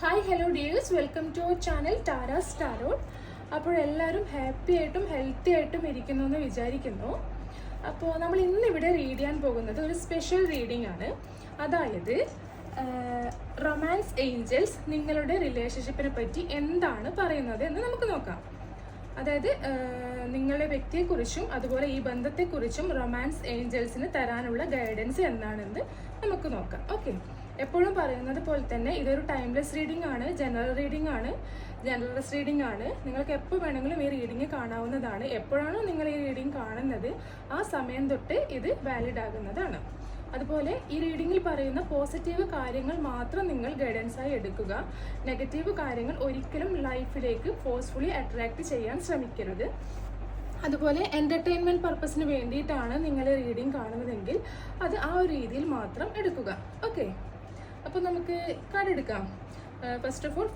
Hi hello dears welcome to our channel ടാര tarot അപ്പോൾ എല്ലാവരും happy ആയിട്ടും ഹെൽത്തി ആയിട്ടും ഇരിക്കുന്നു എന്ന് വിചാരിക്കുന്നു. അപ്പോൾ നമ്മൾ ഇന്നിവിടെ റീഡ് ചെയ്യാൻ പോകുന്നത് ഒരു സ്പെഷ്യൽ റീഡിംഗ് ആണ്. അതായത് റൊമാൻസ് ഏഞ്ചൽസ് നിങ്ങളുടെ റിലേഷൻഷിപ്പിനെ പറ്റി എന്താണ് പറയുന്നത് എന്ന് നമുക്ക് നോക്കാം. അതായത് നിങ്ങളുടെ വ്യക്തിയെക്കുറിച്ചും അതുപോലെ ഈ ബന്ധത്തെക്കുറിച്ചും റൊമാൻസ് ഏഞ്ചൽസിന് തരാനുള്ള ഗൈഡൻസ് എന്താണെന്ന് നമുക്ക് നോക്കാം. ഓക്കെ എപ്പോഴും പറയുന്നത് പോലെ തന്നെ ഇതൊരു ടൈംലെസ് റീഡിംഗ് ആണ് ജനറൽ റീഡിംഗ് ആണ് ജനറൽസ് റീഡിംഗ് ആണ്. നിങ്ങൾക്ക് എപ്പോൾ വേണമെങ്കിലും ഈ റീഡിംഗ് കാണാവുന്നതാണ്. എപ്പോഴാണോ നിങ്ങൾ ഈ റീഡിംഗ് കാണുന്നത് ആ സമയം തൊട്ട് ഇത് വാലിഡ് ആകുന്നതാണ്. അതുപോലെ ഈ റീഡിങ്ങിൽ പറയുന്ന പോസിറ്റീവ് കാര്യങ്ങൾ മാത്രം നിങ്ങൾ ഗൈഡൻസ് ആയി എടുക്കുക. നെഗറ്റീവ് കാര്യങ്ങൾ ഒരിക്കലും ലൈഫിലേക്ക് ഫോഴ്സ്ഫുള്ളി അട്രാക്ട് ചെയ്യാൻ ശ്രമിക്കരുത്. അതുപോലെ എന്റർടൈൻമെന്റ് പർപ്പസിന് വേണ്ടിയിട്ടാണ് നിങ്ങൾ റീഡിംഗ് കാണുന്നതെങ്കിൽ അത് ആ ഒരു രീതിയിൽ മാത്രം എടുക്കുക. ഓക്കെ അപ്പോൾ നമുക്ക് കാർഡ് എടുക്കാം. ഫസ്റ്റ് ഓഫ് ഓൾ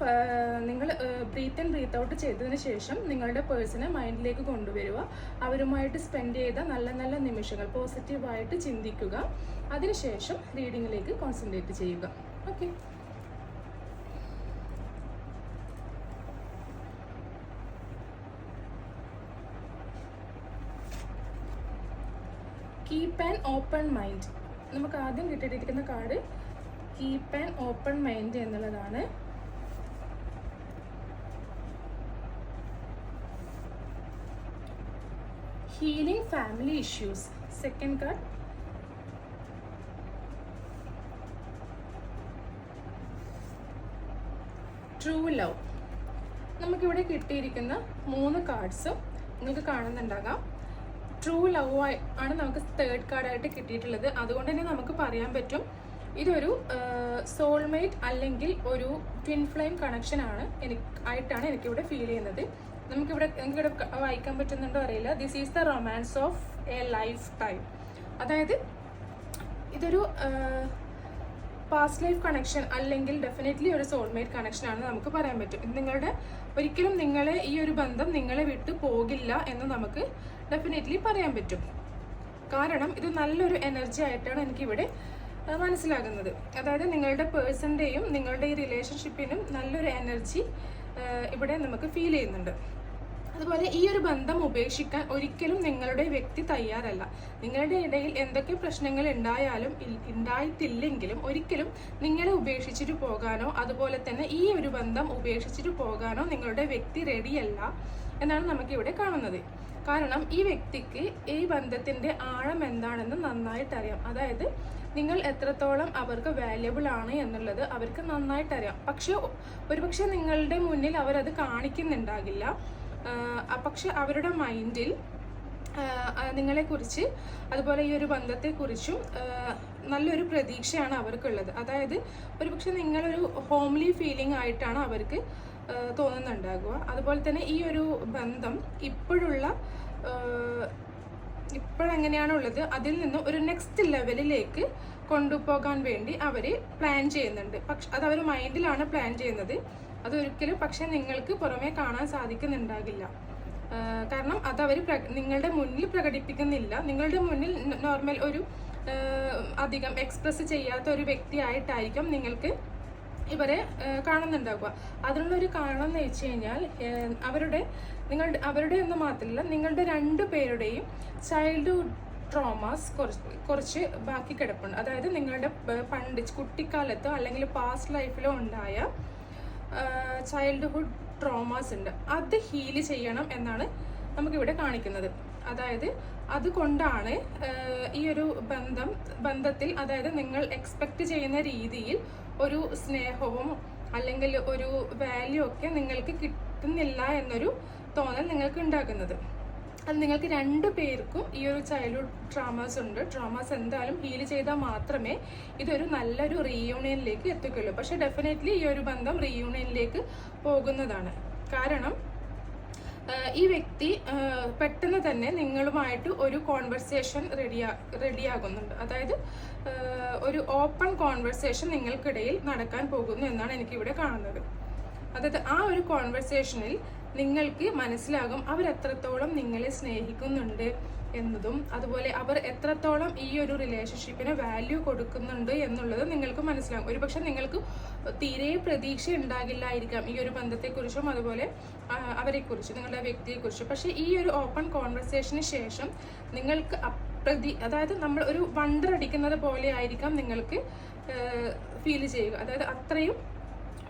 നിങ്ങൾ ബ്രീത്ത് ആൻഡ് ബ്രീത്ത് ഔട്ട് ചെയ്തതിന് ശേഷം നിങ്ങളുടെ പേഴ്സണെ മൈൻഡിലേക്ക് കൊണ്ടുവരിക. അവരുമായിട്ട് സ്പെൻഡ് ചെയ്ത നല്ല നല്ല നിമിഷങ്ങൾ പോസിറ്റീവായിട്ട് ചിന്തിക്കുക. അതിനുശേഷം റീഡിങ്ങിലേക്ക് കോൺസെൻട്രേറ്റ് ചെയ്യുക. Okay keep an open mind നമുക്ക് ആദ്യം കിട്ടിയിട്ടിരിക്കുന്ന card keep an open mind എന്നുള്ളതാണ്. Healing family issues. Second card. True love. നമുക്കിവിടെ കിട്ടിയിരിക്കുന്ന മൂന്ന് കാർഡ്സും നിങ്ങൾക്ക് കാണുന്നുണ്ടാകാം. ട്രൂ ലവ് ആണ് നമുക്ക് തേർഡ് കാർഡായിട്ട് കിട്ടിയിട്ടുള്ളത്. അതുകൊണ്ട് തന്നെ നമുക്ക് പറയാൻ പറ്റും ഇതൊരു സോൾമേറ്റ് അല്ലെങ്കിൽ ഒരു ട്വിൻ ഫ്ലെയിം കണക്ഷൻ ആണ് എനിക്ക് ആയിട്ടാണ് എനിക്കിവിടെ ഫീൽ ചെയ്യുന്നത്. നമുക്കിവിടെ എനിക്കിവിടെ വായിക്കാൻ പറ്റുന്നുണ്ടോ അറിയില്ല. This is the romance of a lifetime അതായത് ഇതൊരു പാസ്റ്റ് ലൈഫ് കണക്ഷൻ അല്ലെങ്കിൽ ഡെഫിനറ്റ്ലി ഒരു സോൾമേറ്റ് കണക്ഷൻ ആണെന്ന് നമുക്ക് പറയാൻ പറ്റും. നിങ്ങളുടെ ഒരിക്കലും നിങ്ങളെ ഈ ഒരു ബന്ധം നിങ്ങളെ വിട്ടു പോകില്ല എന്ന് നമുക്ക് ഡെഫിനറ്റ്ലി പറയാൻ പറ്റും. കാരണം ഇത് നല്ലൊരു എനർജി ആയിട്ടാണ് എനിക്കിവിടെ മനസ്സിലാകുന്നത്. അതായത് നിങ്ങളുടെ പേഴ്സന്റെയും നിങ്ങളുടെ ഈ റിലേഷൻഷിപ്പിനും നല്ലൊരു എനർജി ഇവിടെ നമുക്ക് ഫീൽ ചെയ്യുന്നുണ്ട്. അതുപോലെ ഈ ഒരു ബന്ധം ഉപേക്ഷിക്കാൻ ഒരിക്കലും നിങ്ങളുടെ വ്യക്തി തയ്യാറല്ല. നിങ്ങളുടെ ഇടയിൽ എന്തൊക്കെ പ്രശ്നങ്ങൾ ഉണ്ടായാലും ഉണ്ടായിട്ടില്ലെങ്കിലും ഒരിക്കലും നിങ്ങളെ ഉപേക്ഷിച്ചിട്ട് പോകാനോ അതുപോലെ തന്നെ ഈ ഒരു ബന്ധം ഉപേക്ഷിച്ചിട്ട് പോകാനോ നിങ്ങളുടെ വ്യക്തി റെഡിയല്ല എന്നാണ് നമുക്കിവിടെ കാണുന്നത്. കാരണം ഈ വ്യക്തിക്ക് ഈ ബന്ധത്തിന്റെ ആഴം എന്താണെന്ന് നന്നായിട്ടറിയാം. അതായത് നിങ്ങൾ എത്രത്തോളം അവർക്ക് വാല്യബിൾ ആണ് എന്നുള്ളത് അവർക്ക് നന്നായിട്ട് അറിയാം പക്ഷെ ഒരുപക്ഷെ നിങ്ങളുടെ മുന്നിൽ അവരത് കാണിക്കുന്നുണ്ടാകില്ല. പക്ഷെ അവരുടെ മൈൻഡിൽ നിങ്ങളെക്കുറിച്ച് അതുപോലെ ഈ ഒരു ബന്ധത്തെക്കുറിച്ചും നല്ലൊരു പ്രതീക്ഷയാണ് അവർക്കുള്ളത്. അതായത് ഒരുപക്ഷെ നിങ്ങളൊരു ഹോംലി ഫീലിംഗ് ആയിട്ടാണ് അവർക്ക് തോന്നുന്നുണ്ടാകുക. അതുപോലെ തന്നെ ഈ ഒരു ബന്ധം ഇപ്പോഴുള്ള ആഹ് ഇപ്പോഴെങ്ങനെയാണോ ഉള്ളത് അതിൽ നിന്ന് ഒരു നെക്സ്റ്റ് ലെവലിലേക്ക് കൊണ്ടുപോകാൻ വേണ്ടി അവർ പ്ലാൻ ചെയ്യുന്നുണ്ട്. പക്ഷെ അത് അവർ മൈൻഡിലാണ് പ്ലാൻ ചെയ്യുന്നത്. അതൊരിക്കലും പക്ഷെ നിങ്ങൾക്ക് പുറമേ കാണാൻ സാധിക്കുന്നുണ്ടാകില്ല. കാരണം അത് അവർ നിങ്ങളുടെ മുന്നിൽ പ്രകടിപ്പിക്കുന്നില്ല. നിങ്ങളുടെ മുന്നിൽ നോർമൽ ഒരു അധികം എക്സ്പ്രസ് ചെയ്യാത്ത ഒരു വ്യക്തിയായിട്ടായിരിക്കും നിങ്ങൾക്ക് ഇവരെ കാണുന്നുണ്ടാക്കുക അതിനുള്ള ഒരു കാരണം എന്ന് വെച്ച് കഴിഞ്ഞാൽ അവരുടെ നിങ്ങളുടെ അവരുടെ എന്ന് മാത്രമല്ല നിങ്ങളുടെ രണ്ട് പേരുടെയും ചൈൽഡ്ഹുഡ് ട്രോമാസ് കുറച്ച് കുറച്ച് ബാക്കി കിടപ്പുണ്ട്. അതായത് നിങ്ങളുടെ പണ്ട് കുട്ടിക്കാലത്തോ അല്ലെങ്കിൽ പാസ്റ്റ് ലൈഫിലോ ഉണ്ടായ ചൈൽഡ്ഹുഡ് ട്രോമാസ് ഉണ്ട്. അത് ഹീൽ ചെയ്യണം എന്നാണ് നമുക്കിവിടെ കാണിക്കുന്നത്. അതായത് അതുകൊണ്ടാണ് ഈ ഒരു ബന്ധം ബന്ധത്തിൽ അതായത് നിങ്ങൾ എക്സ്പെക്റ്റ് ചെയ്യുന്ന രീതിയിൽ ഒരു സ്നേഹവും അല്ലെങ്കിൽ ഒരു വാല്യൂ ഒക്കെ നിങ്ങൾക്ക് കിട്ടുന്നില്ല എന്നൊരു തോന്നൽ നിങ്ങൾക്ക് ഉണ്ടാക്കുന്നത്. അത് നിങ്ങൾക്ക് രണ്ട് പേർക്കും ഈ ഒരു ചൈൽഡ്ഹുഡ് ട്രാമാസ് ഉണ്ട്. ട്രാമാസ് എന്തായാലും ഹീൽ ചെയ്താൽ മാത്രമേ ഇതൊരു നല്ലൊരു റീയൂണിയനിലേക്ക് എത്തിക്കുള്ളൂ പക്ഷേ ഡെഫിനറ്റ്ലി ഈ ഒരു ബന്ധം റീയൂണിയനിലേക്ക് പോകുന്നതാണ്. കാരണം ഈ വ്യക്തി പെട്ടെന്ന് തന്നെ നിങ്ങളുമായിട്ട് ഒരു കോൺവെർസേഷൻ റെഡിയാ റെഡിയാകുന്നുണ്ട് അതായത് ഒരു ഓപ്പൺ കോൺവെർസേഷൻ നിങ്ങൾക്കിടയിൽ നടക്കാൻ പോകുന്നു എന്നാണ് എനിക്കിവിടെ കാണുന്നത്. അതായത് ആ ഒരു കോൺവെർസേഷനിൽ നിങ്ങൾക്ക് മനസ്സിലാകും അവർ എത്രത്തോളം നിങ്ങളെ സ്നേഹിക്കുന്നുണ്ട് എന്നതും അതുപോലെ അവർ എത്രത്തോളം ഈ ഒരു റിലേഷൻഷിപ്പിന് വാല്യൂ കൊടുക്കുന്നുണ്ട് എന്നുള്ളത് നിങ്ങൾക്ക് മനസ്സിലാകും. ഒരുപക്ഷെ നിങ്ങൾക്ക് തീരെ പ്രതീക്ഷ ഉണ്ടാകില്ലായിരിക്കാം ഈ ഒരു ബന്ധത്തെക്കുറിച്ചും അതുപോലെ അവരെക്കുറിച്ചും നിങ്ങളുടെ വ്യക്തിയെക്കുറിച്ചും. പക്ഷേ ഈ ഒരു ഓപ്പൺ കോൺവെർസേഷന് ശേഷം നിങ്ങൾക്ക് പ്രതി അതായത് നമ്മൾ ഒരു വണ്ടർ അടിക്കുന്നത് പോലെ ആയിരിക്കാം നിങ്ങൾക്ക് ഫീൽ ചെയ്യുക. അതായത് അത്രയും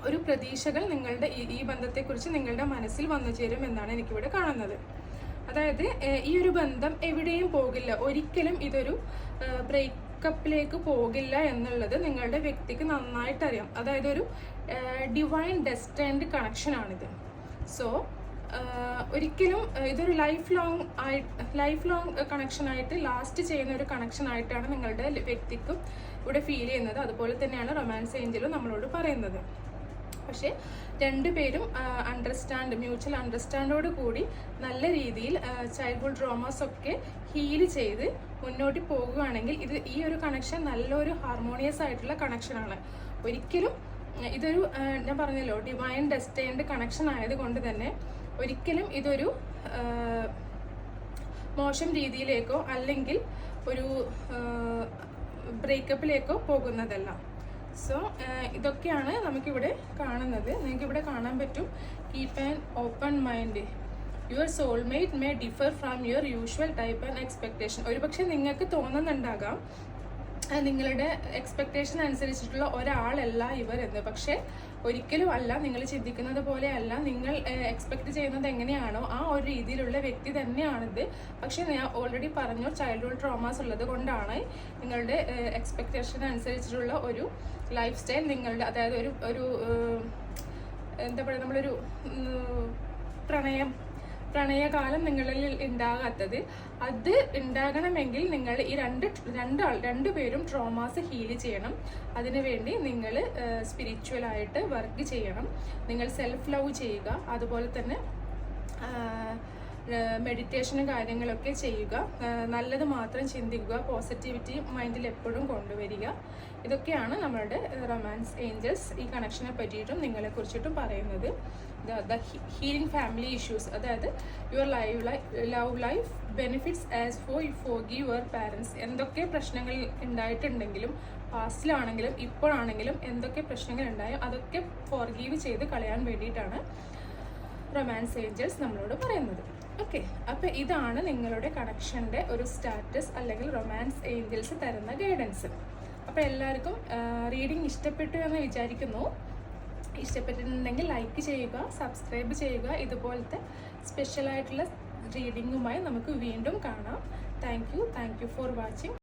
ഒരു പ്രതീക്ഷകൾ നിങ്ങളുടെ ഈ ബന്ധത്തെ ബന്ധത്തെക്കുറിച്ച് നിങ്ങളുടെ മനസ്സിൽ വന്നു ചേരും എന്നാണ് എനിക്കിവിടെ കാണുന്നത്. അതായത് ഈ ഒരു ബന്ധം എവിടെയും പോകില്ല. ഒരിക്കലും ഇതൊരു ബ്രേക്കപ്പിലേക്ക് പോകില്ല എന്നുള്ളത് നിങ്ങളുടെ വ്യക്തിക്ക് നന്നായിട്ട് അറിയാം അതായത് ഒരു ഡിവൈൻ ഡെസ്റ്റൈൻഡ് കണക്ഷൻ ആണിത് സോ ഒരിക്കലും ഇതൊരു ലൈഫ് ലോങ് ആയി ലൈഫ് ലോങ് കണക്ഷൻ ആയിട്ട് ലാസ്റ്റ് ചെയ്യുന്ന ഒരു കണക്ഷൻ ആയിട്ടാണ് നിങ്ങളുടെ വ്യക്തിക്കും ഇവിടെ ഫീൽ ചെയ്യുന്നത്. അതുപോലെ തന്നെയാണ് റൊമാൻസ് ഏഞ്ചലും നമ്മളോട് പറയുന്നത്. പക്ഷേ രണ്ടുപേരും അണ്ടർസ്റ്റാൻഡ് മ്യൂച്വൽ അണ്ടർസ്റ്റാൻഡോട് കൂടി നല്ല രീതിയിൽ ചൈൽഡ്ഹുഡ് ഡ്രോമാസ് ഒക്കെ ഹീൽ ചെയ്ത് മുന്നോട്ട് പോകുകയാണെങ്കിൽ ഇത് ഈ ഒരു കണക്ഷൻ നല്ലൊരു ഹാർമോണിയസ് ആയിട്ടുള്ള കണക്ഷനാണ് ഒരിക്കലും ഇതൊരു ഞാൻ പറഞ്ഞല്ലോ ഡിവൈൻ ഡെസ്റ്റൈൻഡ് കണക്ഷൻ ആയതുകൊണ്ട് തന്നെ ഒരിക്കലും ഇതൊരു മോശം രീതിയിലേക്കോ അല്ലെങ്കിൽ ഒരു ബ്രേക്കപ്പിലേക്കോ പോകുന്നതല്ല. സോ ഇതൊക്കെയാണ് നമുക്കിവിടെ കാണുന്നത്. നിങ്ങൾക്ക് ഇവിടെ കാണാൻ പറ്റും. Keep an open mind your soulmate may differ from your usual type and expectation ഒരുപക്ഷെ നിങ്ങൾക്ക് തോന്നുന്നുണ്ടാകാം നിങ്ങളുടെ എക്സ്പെക്ടേഷൻ അനുസരിച്ചിട്ടുള്ള ഒരാളല്ല ഇവർ എന്ന് പക്ഷേ ഒരിക്കലും അല്ല നിങ്ങൾ ചിന്തിക്കുന്നത് പോലെയല്ല നിങ്ങൾ എക്സ്പെക്ട് ചെയ്യുന്നത് എങ്ങനെയാണോ ആ ഒരു രീതിയിലുള്ള വ്യക്തി തന്നെയാണിത്. പക്ഷേ ഞാൻ ഓൾറെഡി പറഞ്ഞു ചൈൽഡ്ഹുഡ് ട്രോമാസ് ഉള്ളത് കൊണ്ടാണ് നിങ്ങളുടെ എക്സ്പെക്ടേഷൻ അനുസരിച്ചിട്ടുള്ള ഒരു ലൈഫ് സ്റ്റൈൽ നിങ്ങളുടെ അതായത് ഒരു ഒരു എന്താ പറയുക നമ്മളൊരു പ്രണയം പ്രണയകാലം നിങ്ങളിൽ ഉണ്ടാകാത്തത് അത് ഉണ്ടാകണമെങ്കിൽ നിങ്ങൾ ഈ രണ്ട് രണ്ടാൾ രണ്ടുപേരും ട്രോമാസ് ഹീൽ ചെയ്യണം. അതിനുവേണ്ടി നിങ്ങൾ സ്പിരിച്വൽ ആയിട്ട് വർക്ക് ചെയ്യണം. നിങ്ങൾ സെൽഫ് ലവ് ചെയ്യുക. അതുപോലെ തന്നെ മെഡിറ്റേഷനും കാര്യങ്ങളൊക്കെ ചെയ്യുക. നല്ലത് മാത്രം ചിന്തിക്കുക. പോസിറ്റിവിറ്റി മൈൻഡിൽ എപ്പോഴും കൊണ്ടുവരിക. ഇതൊക്കെയാണ് നമ്മളുടെ റൊമാൻസ് ഏഞ്ചൽസ് ഈ കണക്ഷനെ പറ്റിയിട്ടും നിങ്ങളെ കുറിച്ചിട്ടും പറയുന്നത്. ദ ഹീലിംഗ് ഫാമിലി ഇഷ്യൂസ് അതായത് your live love life benefits as for you forgive your parents എന്തൊക്കെ പ്രശ്നങ്ങൾ ഉണ്ടായിട്ടുണ്ടെങ്കിലും പാസ്റ്റിലാണെങ്കിലും ഇപ്പോഴാണെങ്കിലും എന്തൊക്കെ പ്രശ്നങ്ങൾ ഉണ്ടായോ അതൊക്കെ ഫോർഗീവ് ചെയ്ത് കളയാൻ വേണ്ടിയിട്ടാണ് റൊമാൻസ് ഏഞ്ചൽസ് നമ്മളോട് പറയുന്നത്. ഓക്കെ അപ്പോൾ ഇതാണ് നിങ്ങളുടെ കണക്ഷന്റെ ഒരു സ്റ്റാറ്റസ് അല്ലെങ്കിൽ റൊമാൻസ് ഏഞ്ചൽസ് തരുന്ന ഗൈഡൻസ്. അപ്പോൾ എല്ലാവർക്കും റീഡിംഗ് ഇഷ്ടപ്പെട്ടു എന്ന് വിചാരിക്കുന്നു. ഇഷ്ടപ്പെട്ടിട്ടുണ്ടെങ്കിൽ ലൈക്ക് ചെയ്യുക സബ്സ്ക്രൈബ് ചെയ്യുക. ഇതുപോലത്തെ സ്പെഷ്യലായിട്ടുള്ള റീഡിങ്ങുമായി നമുക്ക് വീണ്ടും കാണാം. Thank you thank you for watching